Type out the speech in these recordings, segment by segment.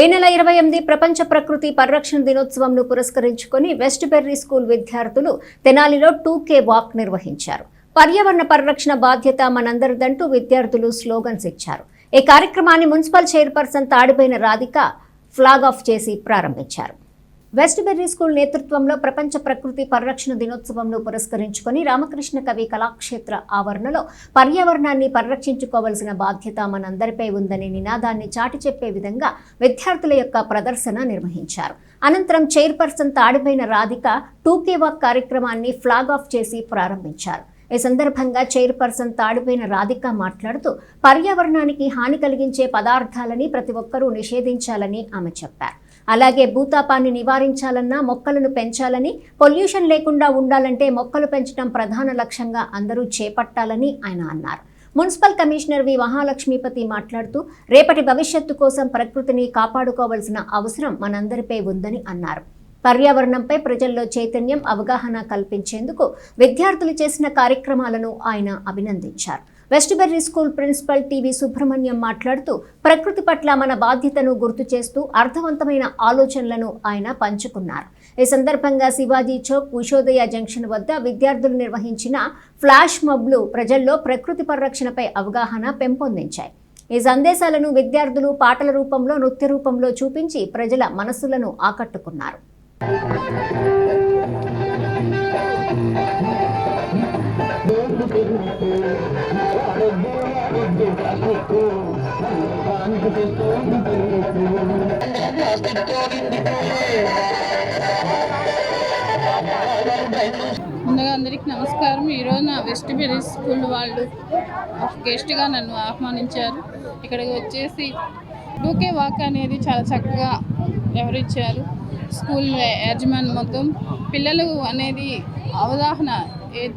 ఈ నెల ఇరవై ఎనిమిది ప్రపంచ ప్రకృతి పరిరక్షణ దినోత్సవంను పురస్కరించుకొని వెస్ట్ బెర్రీ స్కూల్ విద్యార్థులు తెనాలిలో టూ కే వాక్ నిర్వహించారు. పర్యావరణ పరిరక్షణ బాధ్యత మనందరిదంటూ విద్యార్థులు స్లోగన్స్ ఇచ్చారు. ఈ కార్యక్రమాన్ని municipal chairperson తాడిపోయిన Radhika flag off చేసి ప్రారంభించారు. వెస్ట్ బెర్రీ స్కూల్ నేతృత్వంలో ప్రపంచ ప్రకృతి పరిరక్షణ దినోత్సవంను పురస్కరించుకొని రామకృష్ణ కవి కళాక్షేత్ర ఆవరణలో పర్యావరణాన్ని పరిరక్షించుకోవలసిన బాధ్యత మనందరిపై ఉందనే నినాదాన్ని చాటి చెప్పే విధంగా విద్యార్థుల యొక్క ప్రదర్శన నిర్వహించారు. అనంతరం చైర్పర్సన్ తాడిపోయిన రాధిక టూకే వాక్ కార్యక్రమాన్ని ఫ్లాగ్ ఆఫ్ చేసి ప్రారంభించారు. ఈ సందర్భంగా చైర్పర్సన్ తాడిపోయిన రాధిక మాట్లాడుతూ పర్యావరణానికి హాని కలిగించే పదార్థాలని ప్రతి ఒక్కరూ నిషేధించాలని ఆమె చెప్పారు. అలాగే భూతాపాన్ని నివారించాలన్నా మొక్కలను పెంచాలని పొల్యూషన్ లేకుండా ఉండాలంటే మొక్కలు పెంచడం ప్రధాన లక్ష్యంగా అందరూ చేపట్టాలని ఆయన అన్నారు. మున్సిపల్ కమిషనర్ వి మహాలక్ష్మీపతి మాట్లాడుతూ రేపటి భవిష్యత్తు కోసం ప్రకృతిని కాపాడుకోవాల్సిన అవసరం మనందరిపై ఉందని అన్నారు. పర్యావరణంపై ప్రజల్లో చైతన్యం అవగాహన కల్పించేందుకు విద్యార్థులు చేసిన కార్యక్రమాలను ఆయన అభినందించారు. West berry school principal TV Subrahmanyam మాట్లాడుతూ ప్రకృతి పట్ల మన బాధ్యతను గుర్తు చేస్తూ అర్థవంతమైన ఆలోచనలను ఆయన పంచుకున్నారు. ఈ సందర్భంగా శివాజీ చౌక్ ఉషోదయ జంక్షన్ వద్ద విద్యార్థులు నిర్వహించిన ఫ్లాష్ మబ్లు ప్రజల్లో ప్రకృతి పరిరక్షణపై అవగాహన పెంపొందించాయి. ఈ సందేశాలను విద్యార్థులు పాటల రూపంలో నృత్య రూపంలో చూపించి ప్రజల మనస్సులను ఆకట్టుకున్నారు. ముందుగా అందరికీ నమస్కారం. ఈరోజు నా వెస్ట్ బెరీ స్కూల్ వాళ్ళు గెస్ట్గా నన్ను ఆహ్వానించారు. ఇక్కడికి వచ్చేసి డూకే వాక్ అనేది చాలా చక్కగా వివరించారు స్కూల్ యాజమాన్యం మొత్తం పిల్లలు అనేది అవగాహన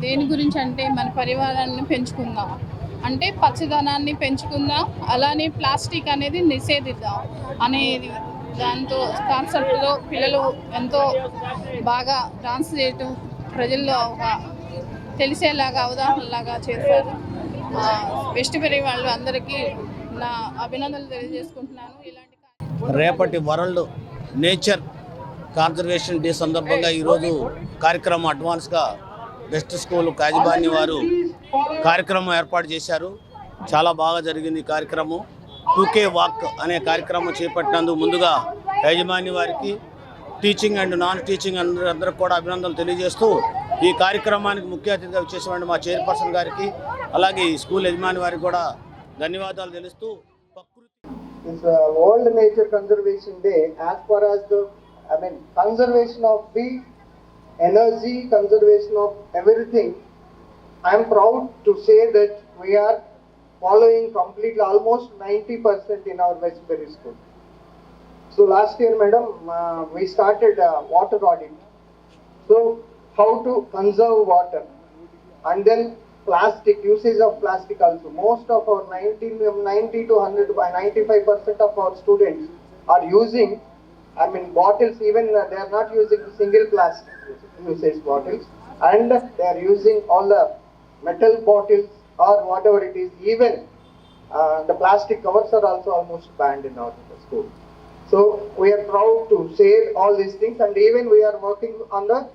దేని గురించి అంటే మన పరివారాన్ని పెంచుకుందాం. అంటే పచ్చదనాన్ని పెంచుకుందాం అలానే ప్లాస్టిక్ అనేది నిషేధిద్దాం అనేది దాంతో కాన్సెప్ట్లో పిల్లలు ఎంతో బాగా డాన్స్ చేయటం ప్రజల్లో ఒక తెలిసేలాగా అవగాహనలాగా చేశారు వెస్ట్ బెరీ వాళ్ళు అందరికీ నా అభినందనలు తెలియజేసుకుంటున్నాను. ఇలాంటి రేపటి వరల్డ్ నేచర్ కాన్సర్వేషన్ డే సందర్భంగా ఈరోజు కార్యక్రమం అడ్వాన్స్గా బెస్ట్ స్కూల్ కాజిబాని వారు కార్యక్రమం ఏర్పాటు చేశారు. చాలా బాగా జరిగింది కార్యక్రమం. టూకే వాక్ అనే కార్యక్రమం చేపట్టినందుకు ముందుగా యజమాని వారికి టీచింగ్ అండ్ నాన్ టీచింగ్ అందరూ కూడా అభినందనలు తెలియజేస్తూ ఈ కార్యక్రమానికి ముఖ్య అతిథిగా వచ్చేసినటువంటి మా చైర్పర్సన్ గారికి అలాగే ఈ స్కూల్ యజమాని వారికి కూడా ధన్యవాదాలు తెలుస్తూ ప్రకృతి It's uh, World Nature Conservation Day as I mean, conservation of the energy, conservation of everything. I am proud to say that we are following completely almost 90% in our Westbury school. So last year, madam, uh, we started uh, water audit. So how to conserve water and then plastic usage of plastic also. Most of our 90, 90 to 100 by 95 percent of our students are using, I mean bottles even uh, they are not using single plastic usage bottles and they are using all the metal bottles or whatever it is. Even uh, the plastic covers are also almost banned in our school. So we are proud to share all these things and even we are working on the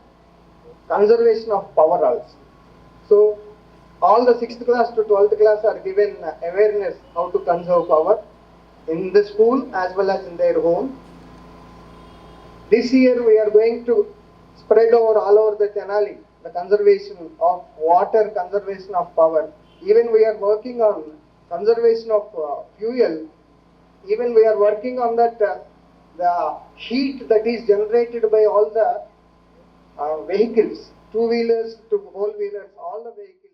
conservation of power also. So all the sixth class to twelfth class are given awareness how to conserve power in the school as well as in their home. This year we are going to spread over all over the Tenali the conservation of water, conservation of power. Even we are working on conservation of uh, fuel. Even we are working on that uh, the heat that is generated by all the uh, vehicles, two wheelers to four wheelers, all the vehicles.